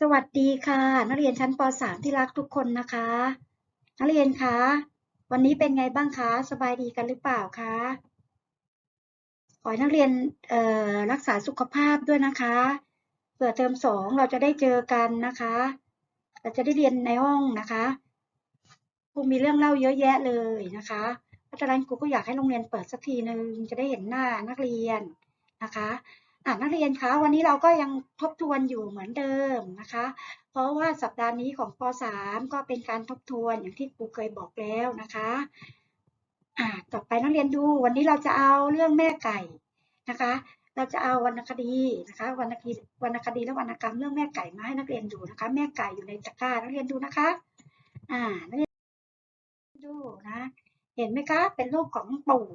สวัสดีค่ะ นักเรียนชั้นป .3 ที่รักทุกคนนะคะ นักเรียนคะวันนี้เป็นไงบ้างคะสบายดีกันหรือเปล่าคะขอให้นักเรียนรักษาสุขภาพด้วยนะคะเผื่อเทอมสองเราจะได้เจอกันนะคะเราจะได้เรียนในห้องนะคะครูมีเรื่องเล่าเยอะแยะเลยนะคะเพราะฉะนั้นครูก็อยากให้โรงเรียนเปิดสักทีหนึ่งจะได้เห็นหน้านักเรียนนะคะ นักเรียนคะวันนี้เราก็ยังทบทวนอยู่เหมือนเดิมนะคะ เพราะว่าสัปดาห์นี้ของป .3 ก็เป็นการทบทวนอย่างที่ครูเคยบอกแล้วนะคะอ่าต่อไปนักเรียนดูวันนี้เราจะเอาเรื่องแม่ไก่นะคะ เราจะเอาวรรณคดีนะคะวรรณคดีวรรณคดีและวรรณกรรมเรื่องแม่ไก่มาให้นักเรียนดูนะคะ แม่ไก่อยู่ในตะกร้านักเรียนดูนะคะอ่านักเรียนดูนะ เห็นไหมคะเป็นรูปของปู่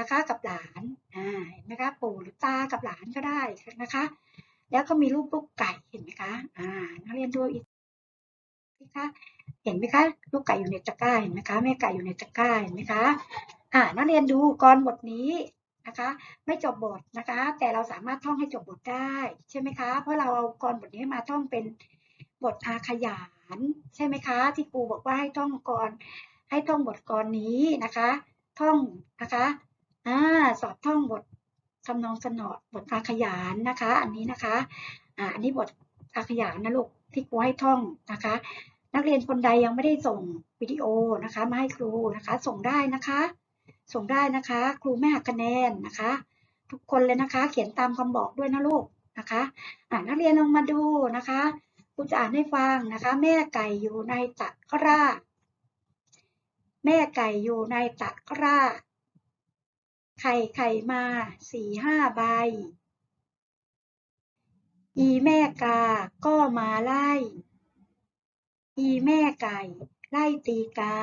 นะคะ กับหลานอ่าเห็นไหมคะปู่หรือตากับหลานก็ได้นะคะ แล้วก็มีรูปลูกไก่เห็นไหมคะอ่านักเรียนดูอีกนะคะเห็นไหมคะ ลูกไก่อยู่ในตะกร้าเห็นไหมคะแม่ไก่อยู่ในตะกร้าเห็นไหมคะอ่านักเรียนดูกรบทนี้นะคะ ไม่จบบทนะคะ แต่เราสามารถท่องให้จบบทได้ใช่ไหมคะ เพราะเราเอากรบทนี้มาท่องเป็นบทอาขยานใช่ไหมคะ ที่ครูบอกว่าให้ท่องกรให้ท่องบทกรนี้นะคะ ท่องนะคะ อ่าสอบท่องบททำนองสนอบทอาขยานนะคะ อันนี้นะคะอ่าอันนี้บทอาขยานนะลูกที่ครูให้ท่องนะคะ นักเรียนคนใดยังไม่ได้ส่งวิดีโอนะคะมาให้ครูนะคะ ส่งได้นะคะ ส่งได้นะคะ ครูไม่หักคะแนนนะคะ ทุกคนเลยนะคะ เขียนตามคำบอกด้วยนะลูกนะคะอ่านักเรียนลงมาดูนะคะครูจะอ่านให้ฟังนะคะ แม่ไก่อยู่ในตะกร้า แม่ไก่อยู่ในตะกร้า ไข่ไข่มาสี่ห้าใบ อีแม่กา ก็มาไล่ อีแม่ไก่ ไล่ตีกา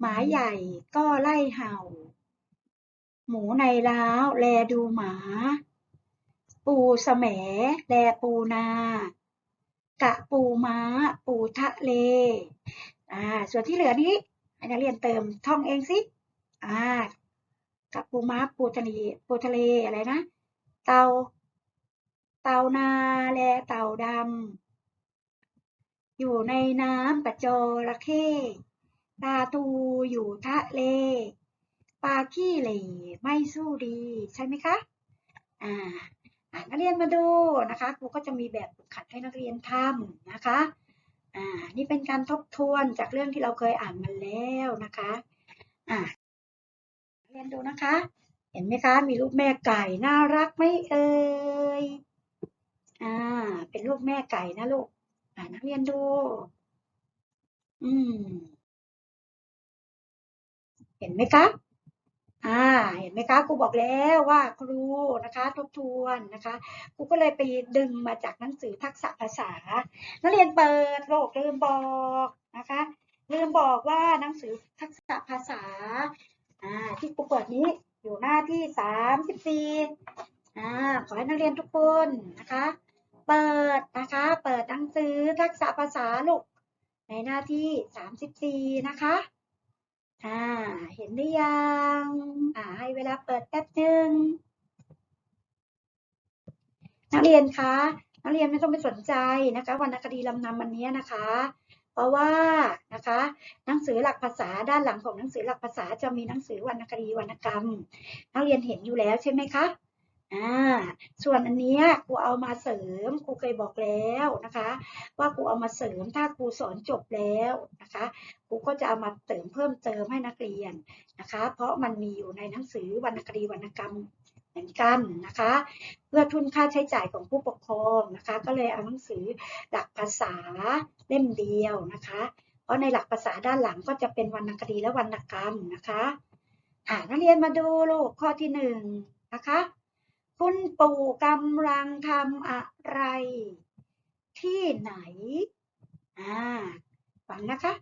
หมาใหญ่ก็ไล่เห่า หมูในล้าวแลดูหมา ปูแสมแลปูนา กะปูม้า ปูทะเล อ่า ส่วนที่เหลือนี้ให้นักเรียนเติมท่องเองสิอ่า กะปูม้าปูทะเลปูทะเลอะไรนะ เตา เตานาแลเต่าดำอยู่ในน้ำปะจระเข้ปลาตูอยู่ทะเลปลาขี้เหร่ไม่สู้ดีใช่ไหมคะ อ่านักเรียนมาดูนะคะครูก็จะมีแบบฝึกหัดให้นักเรียนทำนะคะ อ่า นี่เป็นการทบทวนจากเรื่องที่เราเคยอ่านมาแล้วนะคะ อ่า เรียนดูนะคะ เห็นไหมคะ มีรูปแม่ไก่น่ารักไหมเอ่ยอ่า เป็นรูปแม่ไก่นะลูกอ่านักเรียนดู อืม เห็นไหมคะอ่า เห็นไหมคะครูบอกแล้วว่าครูนะคะ ทบทวนนะคะครูก็เลยไปดึงมาจากหนังสือทักษะภาษา นักเรียนเปิดโลกลืมบอกนะคะลืมบอกว่าหนังสือทักษะภาษา อ่าที่ครูเปิดนี้อยู่หน้าที่สามสิบสี่อ่าขอให้นักเรียนทุกคนนะคะ เปิดนะคะ เปิดหนังสือทักษะภาษาลูกในหน้าที่สามสิบสี่นะคะอ่าเห็นหรือยังอ่าให้เวลาเปิดแป๊บหนึ่งนักเรียนคะนักเรียนไม่ต้องไปสนใจนะคะวรรณคดีลำนำวันนี้นะคะ เพราะว่านะคะหนังสือหลักภาษาด้านหลังของหนังสือหลักภาษาจะมีหนังสือวรรณคดีวรรณกรรม นักเรียนเห็นอยู่แล้วใช่ไหมคะอ่าส่วนอันนี้ครูเอามาเสริมครูเคยบอกแล้วนะคะ ว่าครูเอามาเสริมถ้าครูสอนจบแล้วนะคะครูก็จะเอามาเสริมเพิ่มเติมให้นักเรียนนะคะ เพราะมันมีอยู่ในหนังสือวรรณคดีวรรณกรรม เหมือนกันนะคะ เพื่อทุนค่าใช้จ่ายของผู้ปกครองนะคะ ก็เลยเอาหนังสือหลักภาษาเล่มเดียวนะคะ เพราะในหลักภาษาด้านหลังก็จะเป็นวรรณคดีและวรรณกรรมนะคะอ่านักเรียนมาดูลูกข้อที่หนึ่งนะคะ คุณปู่กำลังทำอะไร ที่ไหนอ่าฟังนะคะ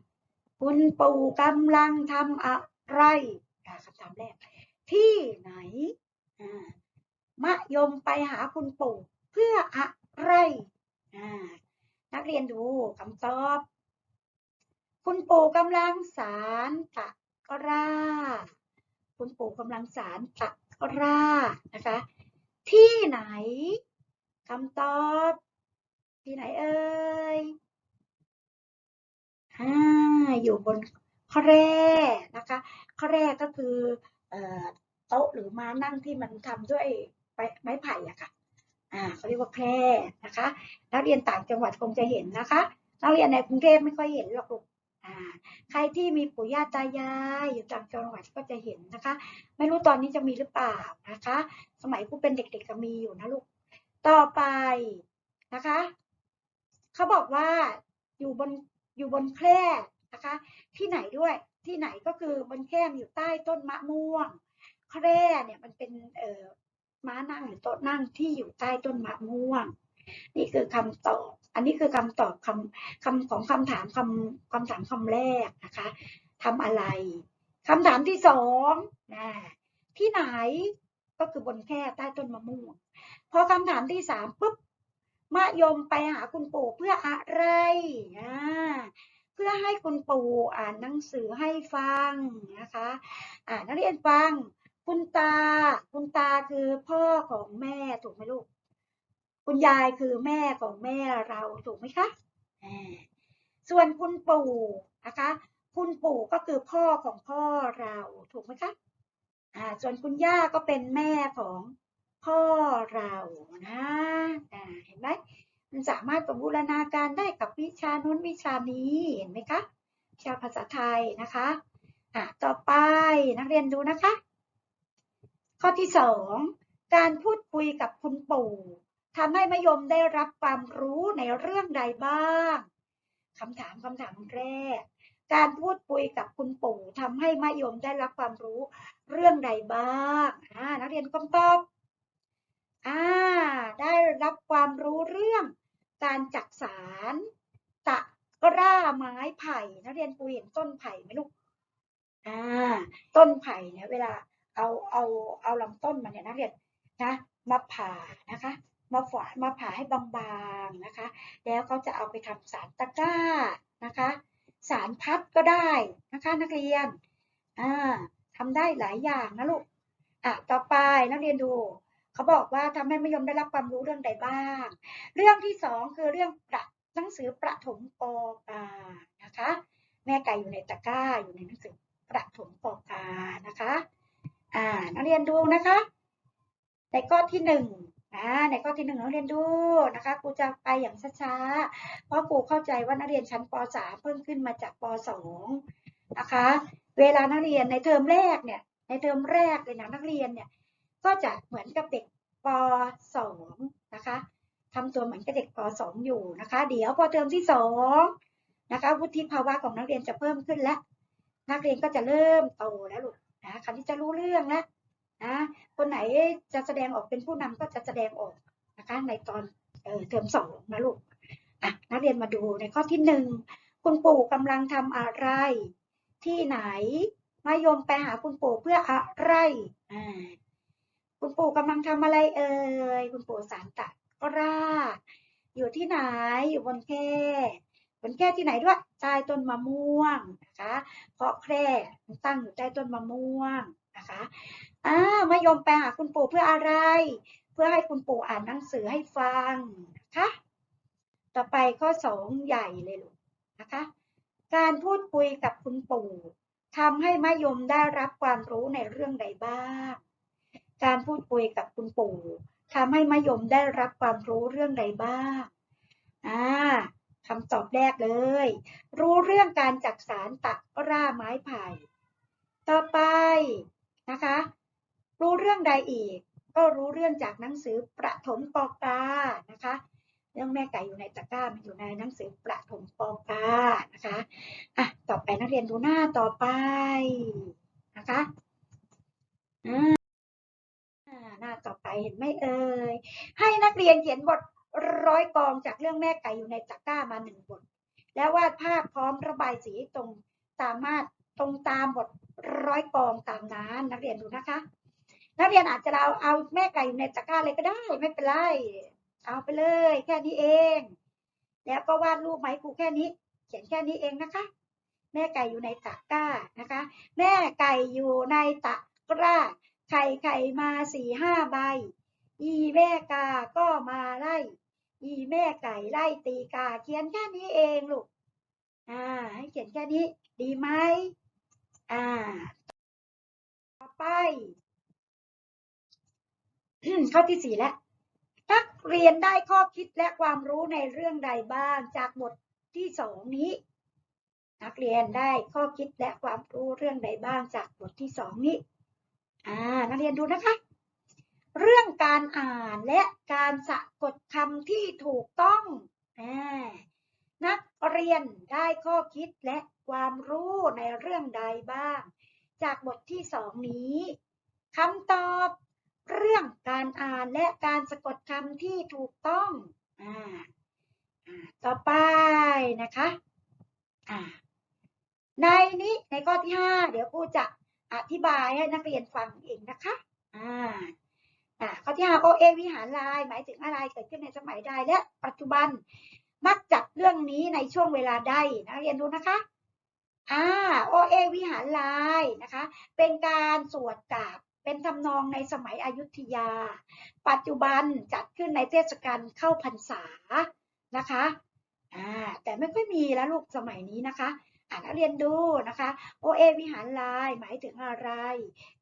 คุณปู่กำลังทำอะไรคำถามแรก ที่ไหน มะยมไปหาคุณปู่เพื่ออะไรนักเรียนดูคำตอบ คุณปู่กำลังสารตะกร้า คุณปู่กำลังสารตะกร้านะคะ ที่ไหนคำตอบ ที่ไหนเอ่ยอ่าอยู่บนแคร่นะคะแคร่ก็คืออ ต๊ะหรือม้านั่งที่มันทำด้วยไม้ไผ่อะค่ะอ่าเขาเรียกว่าแคร่นะคะนักเรียนต่างจังหวัดคงจะเห็นนะคะนักเรียนในกรุงเทพไม่ค่อยเห็นหรอกลูกอ่าใครที่มีปู่ย่าตายายอยู่ต่างจังหวัดก็จะเห็นนะคะ ไม่รู้ตอนนี้จะมีหรือเปล่านะคะ สมัยกูเป็นเด็กๆก็มีอยู่นะลูกต่อไปนะคะเขาบอกว่าอยู่บนอยู่บนแคร่นะคะ ที่ไหนด้วยที่ไหนก็คือบนแคร่อยู่ใต้ต้นมะม่วง แคร่เนี่ยมันเป็นเอ่อม้านั่งหรือโต๊ะนั่งที่อยู่ใต้ต้นมะม่วง นี่คือคำตอบ อันนี้คือคำตอบคำคำของคำถามคำคำถามคำแรกนะคะทำอะไรคำถามที่สองนะที่ไหนก็คือบนแคร่ใต้ต้นมะม่วง พอคำถามที่สามปุ๊บมะยมไปหาคุณปู่เพื่ออะไรอ่าเพื่อให้คุณปู่อ่านหนังสือให้ฟังนะคะ อ่านนักเรียนฟัง คุณตา คุณตาคือพ่อของแม่ถูกไหมลูก คุณยายคือแม่ของแม่เราถูกไหมคะ ส่วนคุณปู่นะคะ คุณปู่ก็คือพ่อของพ่อเราถูกไหมคะอ่าส่วนคุณย่าก็เป็นแม่ของพ่อเรานะเห็นไหมมันสามารถประบูรณาการได้กับวิชานู้นวิชานี้เห็นไหมคะวิชาภาษาไทยนะคะอะต่อไปนักเรียนดูนะคะ ข้อที่สองการพูดคุยกับคุณปู่ทำให้มยมได้รับความรู้ในเรื่องใดบ้างคำถามคำถามแรก การพูดคุยกับคุณปู่ทำให้มยมได้รับความรู้เรื่องใดบ้างอ่านักเรียนคำตอบอ่าได้รับความรู้เรื่องการจักสารตะกร้าไม้ไผ่นักเรียนปูเห็นต้นไผ่ไหมลูกอ่าต้นไผ่เนี่ยเวลา เอาเอาเอาลำต้นมันเนี่ยนักเรียนนะมาผ่านะคะ มาฝามาผ่าให้บางๆนะคะ แล้วเขาจะเอาไปทำสารตะกร้านะคะ สารพัดก็ได้นะคะนักเรียนอ่าทำได้หลายอย่างนะลูกอะต่อไปนักเรียนดูเขาบอกว่าทำให้มะยมได้รับความรู้เรื่องใดบ้าง เรื่องที่สองคือเรื่องประหนังสือประถมปอกานะคะ แม่ไก่อยู่ในตะกร้าอยู่ในหนังสือประถมปอกานะคะ อ่า นักเรียนดูนะคะ ในข้อที่หนึ่งนะในข้อที่หนึ่งนักเรียนดูนะคะครูจะไปอย่างช้าๆเพราะครูเข้าใจว่านักเรียนชั้นป .3 เพิ่งขึ้นมาจากป .2 นะคะ เวลานักเรียนในเทอมแรกเนี่ย ในเทอมแรกเลยนะนักเรียนเนี่ย ก็จะเหมือนกับเด็กป .2 นะคะทำตัวเหมือนกับเด็กป .2 อยู่นะคะ เดี๋ยวพอเทอมที่สองนะคะวุฒิภาวะของนักเรียนจะเพิ่มขึ้นแล้วนักเรียนก็จะเริ่มโตแล้วลูก นะคราวนี้จะรู้เรื่องแล้วนะคนไหนจะแสดงออกเป็นผู้นำก็จะแสดงออกนะคะในตอนเอ่อเทอมสองนะลูกอะนักเรียนมาดูในข้อที่หนึ่งคุณปู่กำลังทำอะไร ที่ไหนมายมไปหาคุณปู่เพื่ออะไรอ่าคุณปู่กำลังทำอะไรเอ่ยคุณปู่สารตะกร้าอยู่ที่ไหนอยู่บนแค ร่บนแคร่ที่ไหนด้วยใต้ต้นมะม่วงนะคะเพราะแคร่ตั้งอยู่ใต้ต้นมะม่วงนะคะอ่ามายมไปหาคุณปู่เพื่ออะไร เพื่อให้คุณปู่อ่านหนังสือให้ฟังนะคะต่อไปข้อสองใหญ่เลยลูกนะคะ การพูดคุยกับคุณปู่ทำให้มายมได้รับความรู้ในเรื่องใดบ้าง การพูดคุยกับคุณปู่ทำให้มายมได้รับความรู้เรื่องใดบ้าง อ่า คำตอบแรกเลย รู้เรื่องการจักสารตะร้าไม้ไผ่ ต่อไปนะคะ รู้เรื่องใดอีก ก็รู้เรื่องจากหนังสือประถมปอกานะคะ เรื่องแม่ไก่อยู่ในตะกร้ามันอยู่ในหนังสือประถมปอกานะคะอะต่อไปนักเรียนดูหน้าต่อไปนะคะอ่าหน้าต่อไปเห็นไหมเอ่ยให้นักเรียนเขียนบท ร้อยกองจากเรื่องแม่ไก่อยู่ในตะกร้ามาหนึ่งบท แล้ววาดภาพพร้อมระบายสีตรงสามารถตรงตามบทร้อยกองตามนั้นนักเรียนดูนะคะ นักเรียนอาจจะเอาเอาแม่ไก่อยู่ในตะกร้าเลยก็ได้ไม่เป็นไรเอาไปเลย แค่นี้เอง แล้วก็วาดรูปไหมครูแค่นี้ เขียนแค่นี้เองนะคะ แม่ไก่อยู่ในตะกร้านะคะ แม่ไก่อยู่ในตะกร้า ไข่ไข่มาสี่ห้าใบ อีแม่กาก็มาไล่ อีแม่ไก่ไล่ตีกา เขียนแค่นี้เองลูก อ่า ให้เขียนแค่นี้ ดีไหมอ่า ต่อไปข้อที่สี่แล้วนักเรียนได้ข้อคิดและความรู้ในเรื่องใดบ้างจากบทที่สองนี้ นักเรียนได้ข้อคิดและความรู้เรื่องใดบ้างจากบทที่สองนี้ อ่า นักเรียนดูนะคะ เรื่องการอ่านและการสะกดคำที่ถูกต้องอนักเรียนได้ข้อคิดและความรู้ในเรื่องใดบ้าง จากบทที่สองนี้คำตอบ เรื่องการอ่านและการสะกดคำที่ถูกต้องอต่อไปนะคะในนี้ในข้อที่ห้าเดี๋ยวครูจะอธิบายให้นักเรียนฟังเองนะคะอ่าอ่า ข้อที่ห้าโอเอวิหารลายหมายถึงอะไรเกิดขึ้นในสมัยใดและปัจจุบันมักจัดเรื่องนี้ในช่วงเวลาใดนักเรียนดูนะคะอ่าโอเอวิหารลายนะคะ เป็นการสวดกราบเป็นทำนองในสมัยอยุธยา ปัจจุบันจัดขึ้นในเทศกาลเข้าพรรษานะคะอ่าแต่ไม่ค่อยมีแล้วลูกสมัยนี้นะคะอ่านเรียนดูนะคะโอเอวิหารลายหมายถึงอะไร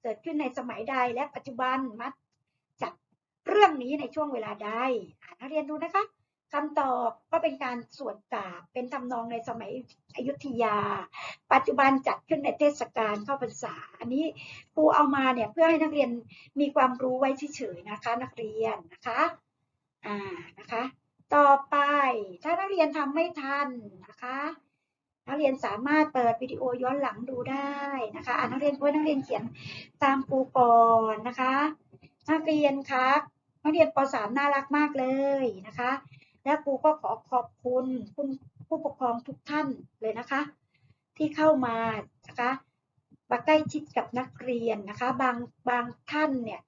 เกิดขึ้นในสมัยใดและปัจจุบันมักจัด เรื่องนี้ในช่วงเวลาใดอ่านนักเรียนดูนะคะคำตอบก็เป็นการสวดกาบเป็นทำนองในสมัยอยุธยา ปัจจุบันจัดขึ้นในเทศกาลเข้าพรรษา อันนี้ครูเอามาเนี่ยเพื่อให้นักเรียนมีความรู้ไว้เฉยๆนะคะ นักเรียนนะคะอ่านะคะ ต่อไปถ้านักเรียนทำไม่ทันนะคะ นักเรียนสามารถเปิดวิดีโอย้อนหลังดูได้นะคะอ่านักเรียนช่วยนักเรียนเขียนตามครูก่อนนะคะ นักเรียนคะนักเรียนป .3 น่ารักมากเลยนะคะ และครูก็ขอขอบคุณคุณผู้ปกครองทุกท่านเลยนะคะ ที่เข้ามานะคะมาใกล้ชิดกับนักเรียนนะคะ บางบางท่านเนี่ย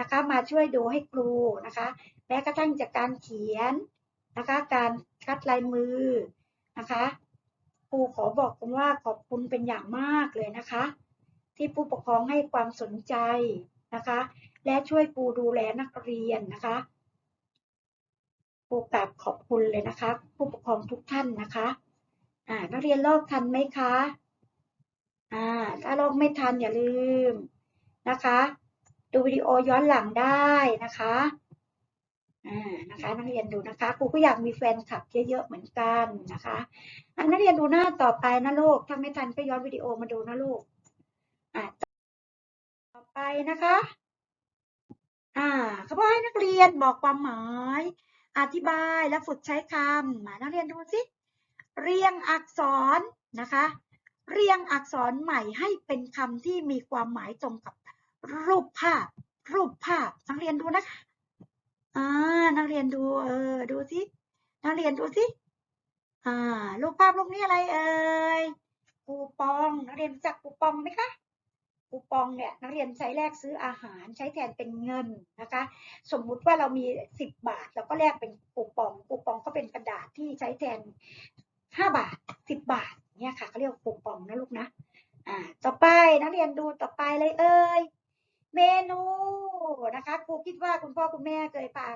นะคะมาช่วยดูให้ครูนะคะแม้กระทั่งจากการเขียนนะคะ การคัดลายมือนะคะครูขอบอกคุณว่าขอบคุณเป็นอย่างมากเลยนะคะ ที่ผู้ปกครองให้ความสนใจนะคะ และช่วยครูดูแลนักเรียนนะคะครูกราบขอบคุณเลยนะคะ ผู้ปกครองทุกท่านนะคะอ่านักเรียนลอกทันไหมคะอ่าถ้าลอกไม่ทันอย่าลืมนะคะ ดูวิดีโอย้อนหลังได้นะคะอ่านะคะนักเรียนดูนะคะครูก็อยากมีแฟนคลับเยอะๆเหมือนกันนะคะอ่านักเรียนดูหน้าต่อไปนะลูกถ้าไม่ทันก็ย้อนวิดีโอมาดูนะลูกอ่าต่อไปนะคะ อ่าเขาบอกให้นักเรียนบอกความหมาย อธิบายและฝึกใช้คำมานักเรียนดูสิ เรียงอักษรนะคะ เรียงอักษรใหม่ให้เป็นคำที่มีความหมายตรงกับรูปภาพ รูปภาพ นักเรียนดูนะคะอ่านักเรียนดู เออ ดูสิ นักเรียนดูสิ อ่า รูปภาพรูปนี้อะไรเอ่ย คูปอง นักเรียนรู้จักคูปองไหมคะ คูปองเนี่ยนักเรียนใช้แลกซื้ออาหารใช้แทนเป็นเงินนะคะ สมมุติว่าเรามีสิบบาทเราก็แลกเป็นคูปองคูปองก็เป็นกระดาษที่ใช้แทนห้าบาทสิบบาทเนี่ยค่ะเขาเรียกคูปองนะลูกนะอ่าต่อไปนักเรียนดูต่อไปเลยเอ่ยเมนูนะคะครูคิดว่าคุณพ่อคุณแม่เคยพา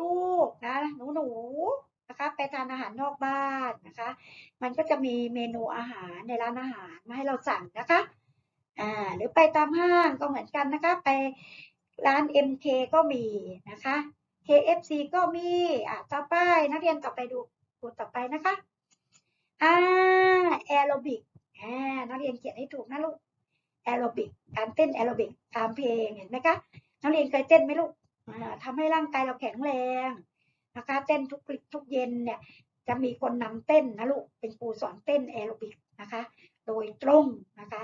ลูกๆนะหนูหนูๆนะคะไปทานอาหารนอกบ้านนะคะ มันก็จะมีเมนูอาหารในร้านอาหารมาให้เราสั่งนะคะ อ่าหรือไปตามห้างก็เหมือนกันนะคะ ไปร้าน MK ก็มีนะคะ KFC ก็มีอ่าต่อไปนักเรียนต่อไปดูดูต่อไปนะคะอ่าแอโรบิกอ่านักเรียนเขียนให้ถูกนะลูกแอโรบิกการเต้นแอโรบิกตามเพลงเห็นไหมคะนักเรียนเคยเต้นไหมลูกอ่าทำให้ร่างกายเราแข็งแรงนะคะเต้นทุกทุกเย็นเนี่ยจะมีคนนำเต้นนะลูกเป็นครูสอนเต้นแอโรบิกนะคะ โดยตรงนะคะ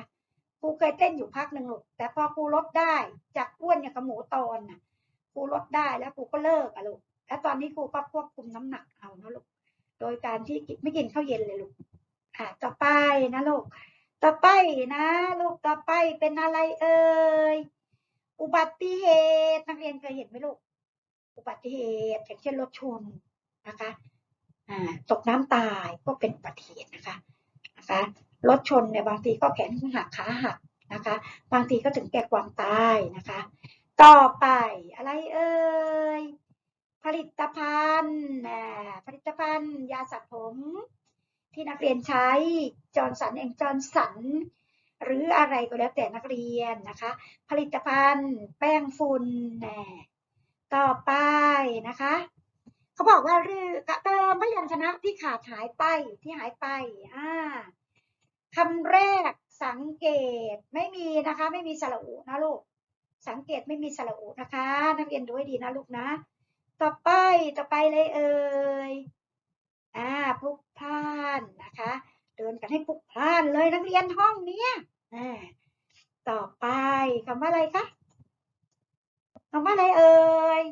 ครูเคยเต้นอยู่พักหนึ่งลูกแต่พอครูลดได้จากอ้วนอย่างกับหมูตอนน่ะครูลดได้แล้วครูก็เลิกอะลูกแล้วตอนนี้ครูก็ควบคุมน้ำหนักเอานะลูกโดยการที่ไม่กินข้าวเย็นเลยลูกอ่าต่อไปนะลูกต่อไปนะ ลูกต่อไปเป็นอะไรเอ่ยอุบัติเหตุนักเรียนเคยเห็นไหมลูกอุบัติเหตุอย่างเช่นรถชนนะคะ อ่า ตกน้ำตายก็เป็นอุบัติเหตุนะคะ นะคะ รถชนเนี่ยบางทีก็แขนหักขาหักนะคะ บางทีก็ถึงแก่ความตายนะคะ ต่อไปอะไรเอ่ยผลิตภัณฑ์อ่าผลิตภัณฑ์ ยาสระผม ที่นักเรียนใช้จอร์นสันแองจอร์นสันหรืออะไรก็แล้วแต่นักเรียนนะคะ ผลิตภัณฑ์ แป้งฝุ่นแน่ต่อไปนะคะเขาบอกว่าเรือเติมพยัญชนะที่ขาดหายไปที่หายไปอ่า คำแรกสังเกตไม่มีนะคะ ไม่มีสระอุนะลูก สังเกตไม่มีสระอุนะคะ นักเรียนดูให้ดีนะลูกนะ ต่อไปต่อไปเลยเอ่ยอ่าพลุกพล่านนะคะ เดินกันให้พลุกพล่านเลยนักเรียนห้องเนี้ยอ่าต่อไปคำว่าอะไรคะคำว่าอะไรเอ่ย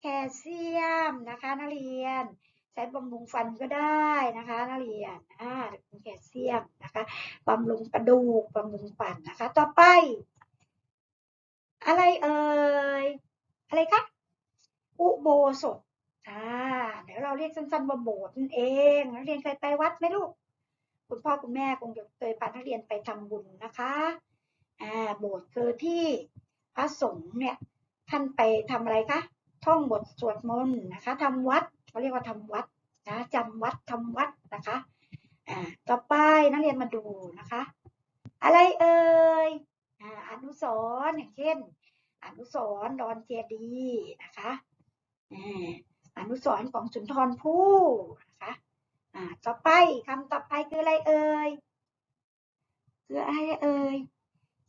แคลเซียมนะคะ นักเรียน ใช้บำรุงฟันก็ได้นะคะนักเรียนอ่าแคลเซียมนะคะบำรุงกระดูกบำรุงฟันนะคะ ต่อไป อะไรเอ่ยอะไรคะอุโบสถอ่าเดี๋ยวเราเรียกสั้นๆว่าโบสถ์นั่นเองนักเรียนเคยไปวัดไหมลูก คุณพ่อคุณแม่คงเคยพานักเรียนไปทำบุญนะคะอ่าโบสถ์คือที่พระสงฆ์เนี่ยท่านไปทำอะไรคะท่องบทสวดมนต์นะคะทำวัด เขาเรียกว่าทำวัดนะจำวัดทำวัดนะคะอ่าต่อไปนักเรียนมาดูนะคะ อะไรเอ่ยอ่าอนุสรอย่างเช่น อนุสรดอนเจดีนะคะอ่าอนุสรของสุนทรภู่นะคะอ่าต่อไปคำต่อไปคืออะไรเอ่ยคืออะไรเอ่ย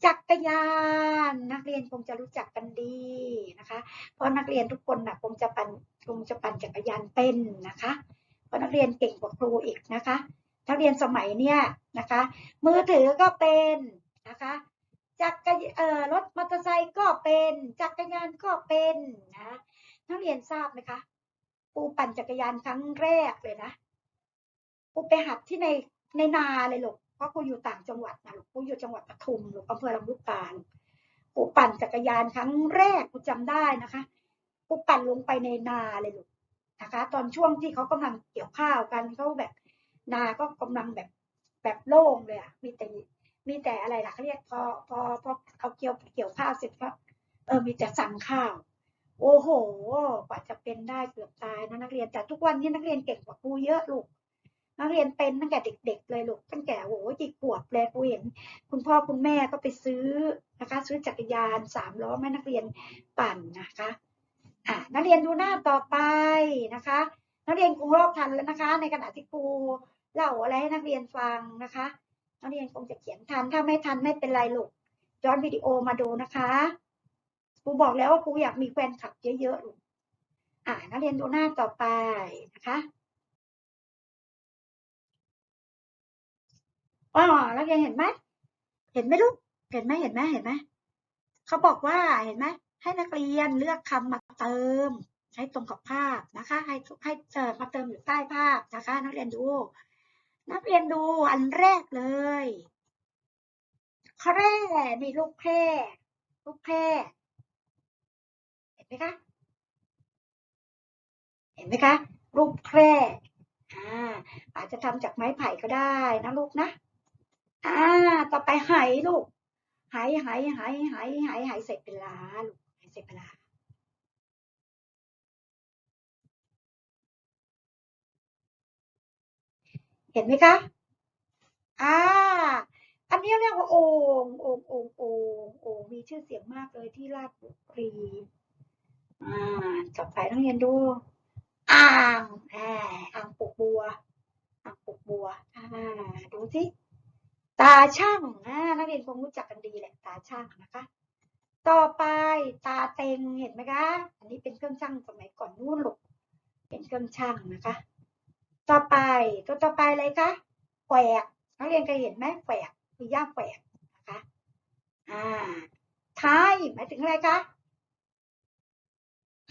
จักรยาน นักเรียนคงจะรู้จักกันดีนะคะ เพราะนักเรียนทุกคนนะคงจะปั่นคงจะปั่นจักรยานเป็นนะคะ เพราะนักเรียนเก่งกว่าครูอีกนะคะ นักเรียนสมัยเนี้ยนะคะ มือถือก็เป็นนะคะจักรเอ่อรถมอเตอร์ไซค์ก็เป็นจักรยานก็เป็นนะนักเรียนทราบไหมคะปูปั่นจักรยานครั้งแรกเลยนะปูไปหัดที่ในในนาเลยหลก เพราะกูอยู่ต่างจังหวัดนะลูกกูอยู่จังหวัดปทุมลูกอำเภอลำลูกกาลูกปูปั่นจักรยานครั้งแรกกูจำได้นะคะปูปั่นลงไปในนาเลยลูกนะคะ ตอนช่วงที่เขากำลังเกี่ยวข้าวกันเขาแบบนาก็กำลังแบบแบบโล่งเลยอะมีแต่มีแต่อะไรล่ะเขาเรียกพอพอพอเขาเกี่ยวเกี่ยวข้าวเสร็จก็เออมีแต่สั่งข้าว โอ้โห กว่าจะเป็นได้เกือบตายนะนักเรียนแต่ทุกวันนี้นักเรียนเก่งกว่าครูเยอะลูก นักเรียนเป็นตั้งแต่เด็ก ๆ เลยลูกตั้งแต่โอ้โหกี่ขวบเลยครูเห็นคุณพ่อคุณแม่ก็ไปซื้อนะคะซื้อจักรยานสามล้อให้นักเรียนปั่นนะคะอ่านักเรียนดูหน้าต่อไปนะคะ นักเรียนคงรอบทันแล้วนะคะ ในขณะที่ครูเล่าอะไรให้นักเรียนฟังนะคะ นักเรียนคงจะเขียนทันถ้าไม่ทันไม่เป็นไรลูกย้อนวิดีโอมาดูนะคะครูบอกแล้วว่าครูอยากมีแฟนคลับเยอะๆลูกอ่านักเรียนดูหน้าต่อไปนะคะ อ๋อนักเรียนเห็นไหมเห็นไหมลูกเห็นไหมเห็นไหมเห็นไหมเขาบอกว่าเห็นไหมให้นักเรียนเลือกคำมาเติม ให้ตรงกับภาพนะคะ ให้ให้เจอมาเติมอยู่ใต้ภาพนะคะ นักเรียนดู นักเรียนดูอันแรกเลยแคร่มีลูกแคร่ลูกแคร่เห็นไหมคะเห็นไหมคะ รูปแคร่อ่าอาจจะทำจากไม้ไผ่ก็ได้นะลูกนะ อ่า ต่อไปไหลูกไหไหไหไหไหไหใส่เป็นลาลูกไหใส่เป็นลาเห็นไหมคะ อ่า อันนี้เรียกว่าโอ่งโอ่งโอ่งโอ่งโอ่งมีชื่อเสียงมากเลยที่ราชบุรีอ่าต่อไปต้องเรียนดูอ่างแหมอ่างปลูกบัวอ่างปลูกบัวอ่าดูสิ ตาช่างอ่านักเรียนคงรู้จักกันดีแหละตาช่างนะคะ ต่อไปตาเต็งเห็นไหมคะ อันนี้เป็นเครื่องช่างสมัยก่อนนู่นลูกเป็นเครื่องช่างนะคะ ต่อไปตัวต่อไปอะไรคะแฝกนักเรียนเคยเห็นไหมแฝกคือย่าแฝกนะคะอ่าท้ายหมายถึงอะไรคะ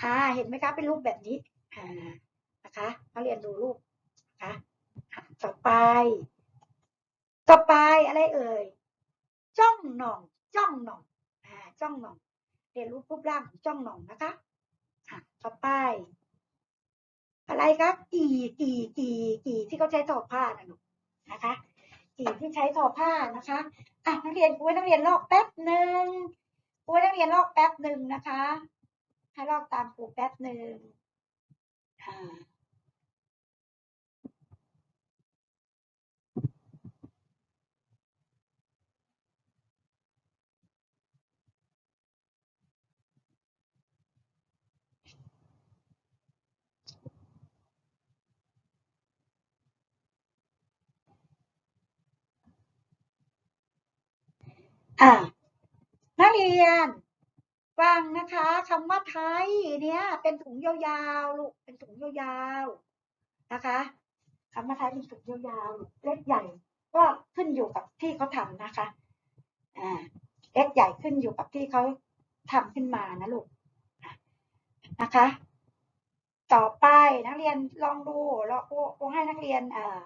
อ่าเห็นไหมคะเป็นรูปแบบนี้อ่านะคะนักเรียนดูรูปนะคะอ่าต่อไป ต่อไปอะไรเอ่ย จ้องหน่อง จ้องหน่องอ่าจ้องหน่อง เรียนรู้รูปร่างของจ้องหน่องนะคะอ่าต่อไป อะไรคะกี่กี่กี่กี่ที่เขาใช้ทอผ้านะลูกนะคะกี่ที่ใช้ทอผ้านะคะอะนักเรียนครูนักเรียนลอกแป๊บหนึ่งครูนักเรียนลอกแป๊บหนึ่งนะคะ ให้ลอกตามครูแป๊บหนึ่งอ่า อ่านักเรียนฟังนะคะคำว่าไทยเนี้ยเป็นถุงยาวๆลูกเป็นถุงยาวๆนะคะคำว่าไทยเป็นถุงยาวๆลูกเล็กใหญ่ ก็ขึ้นอยู่กับที่เขาทำนะคะอ่าเล็กใหญ่ขึ้นอยู่กับที่เขาทำขึ้นมานะลูกนะคะ ต่อไปนักเรียนลองดูเราครูให้นักเรียนเอ่อ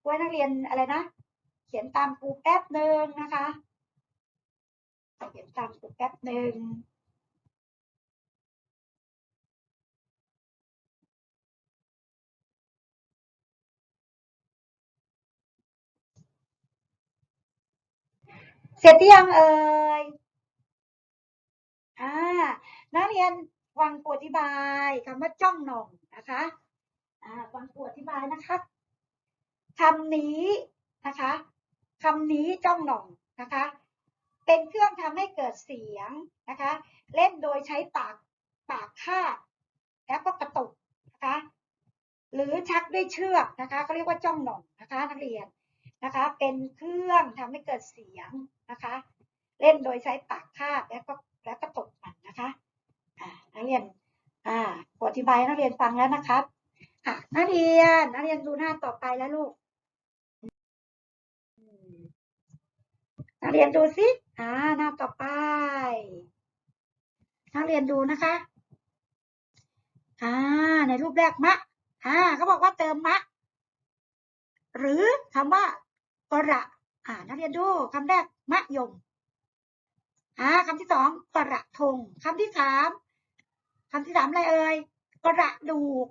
ครูให้นักเรียนอะไรนะเขียนตามครูแป๊บหนึ่งนะคะ เขียนตามครูแป๊บหนึ่งเสร็จหรือยังเอ่ย อ่า นักเรียนฟังครูอธิบายคำว่าจ้องหน่องนะคะ อ่า ฟังครูอธิบายนะคะคำนี้นะคะคำนี้จ้องหน่องนะคะ เป็นเครื่องทำให้เกิดเสียงนะคะ เล่นโดยใช้ปากปากคาบแล้วก็กระตุกนะคะ หรือชักด้วยเชือกนะคะเขาเรียกว่าจ้องหน่องนะคะนักเรียนนะคะ เป็นเครื่องทำให้เกิดเสียงนะคะ เล่นโดยใช้ปากคาบแล้วก็แล้วก็ตกมันนะคะนักเรียนอ่าอธิบายนักเรียนฟังแล้วนะครับอะนักเรียนนักเรียนดูหน้าต่อไปแล้วลูกนักเรียนดูสิ อ่าหน้าต่อไปนักเรียนดูนะคะ อ่า ในรูปแรกมะ อ่าเขาบอกว่าเติมมะ หรือคำว่ากระอ่า นักเรียนดูคำแรกมะยม อ่าคำที่สองกระทงคำที่สามคำที่สามอะไรเอ่ยกระดูก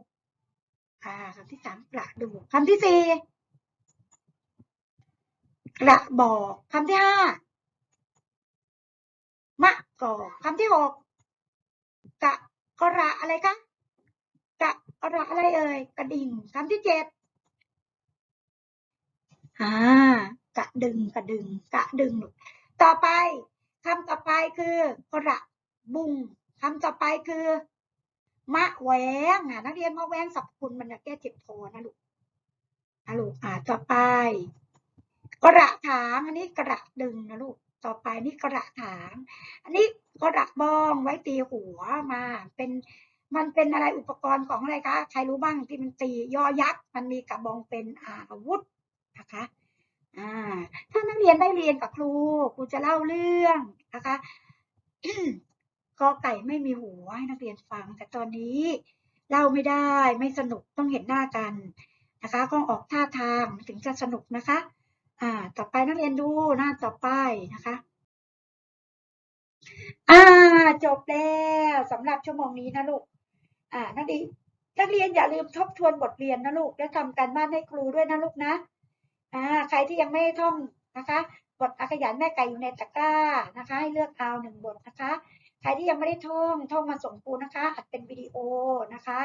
อ่าคำที่สามกระดูกคำที่สี่กระบอกคำที่ห้า มะกอกคำที่หกกะกระอะไรคะกะกระอะไรเอ่ยกระดิ่งคำที่เจ็ดอ่ากะดึงกระดึงกะดึง ต่อไปคำต่อไปคือกระบุงคำต่อไปคือ มะแหวงอะนักเรียนมะแหวงสรรพคุณมันจะแก้เจ็บคอนะลูกอะลูกอ่าต่อไป กระถางอันนี้กระดึงนะลูก ต่อไปนี่กระถาง อันนี้กระบองไว้ตีหัวมา เป็นมันเป็นอะไรอุปกรณ์ของอะไรคะใครรู้บ้างที่มันตียอยักษ์มันมีกระบองเป็นอาวุธนะคะอ่าถ้านักเรียนได้เรียนกับครูครูจะเล่าเรื่องนะคะกอไก่ไม่มีหัวให้นักเรียนฟัง แต่ตอนนี้เล่าไม่ได้ไม่สนุกต้องเห็นหน้ากันนะคะต้องออกท่าทางถึงจะสนุกนะคะ อ่า ต่อไปนักเรียนดูหน้าต่อไปนะคะ อ่า จบแล้วสำหรับชั่วโมงนี้นะลูก อ่า นักเรียนนักเรียนอย่าลืมทบทวนบทเรียนนะลูกและทำการบ้านให้ครูด้วยนะลูกนะ อ่า ใครที่ยังไม่ท่องนะคะ บทอักขยันแม่ไก่อยู่ในตะกร้านะคะ ให้เลือกเอาหนึ่งบทนะคะ ใครที่ยังไม่ได้ท่องท่องมาส่งครูนะคะอัดเป็นวิดีโอนะคะ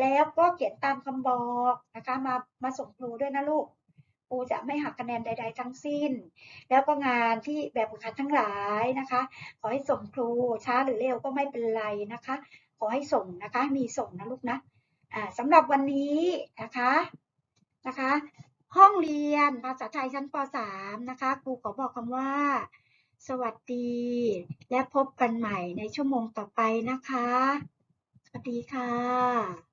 แล้วก็เขียนตามคำบอกนะคะ มามาส่งครูด้วยนะลูก ครูจะไม่หักคะแนนใด ๆ ทั้งสิ้น แล้วก็งานที่แบบฝึกหัดทั้งหลายนะคะ ขอให้ส่งครูช้าหรือเร็วก็ไม่เป็นไรนะคะ ขอให้ส่งนะคะ มีส่งนะลูกนะอ่าสำหรับวันนี้นะคะนะคะ ห้องเรียนภาษาไทยชั้นป .3 นะคะครูขอบอกคำว่า สวัสดี และพบกันใหม่ในชั่วโมงต่อไปนะคะ สวัสดีค่ะ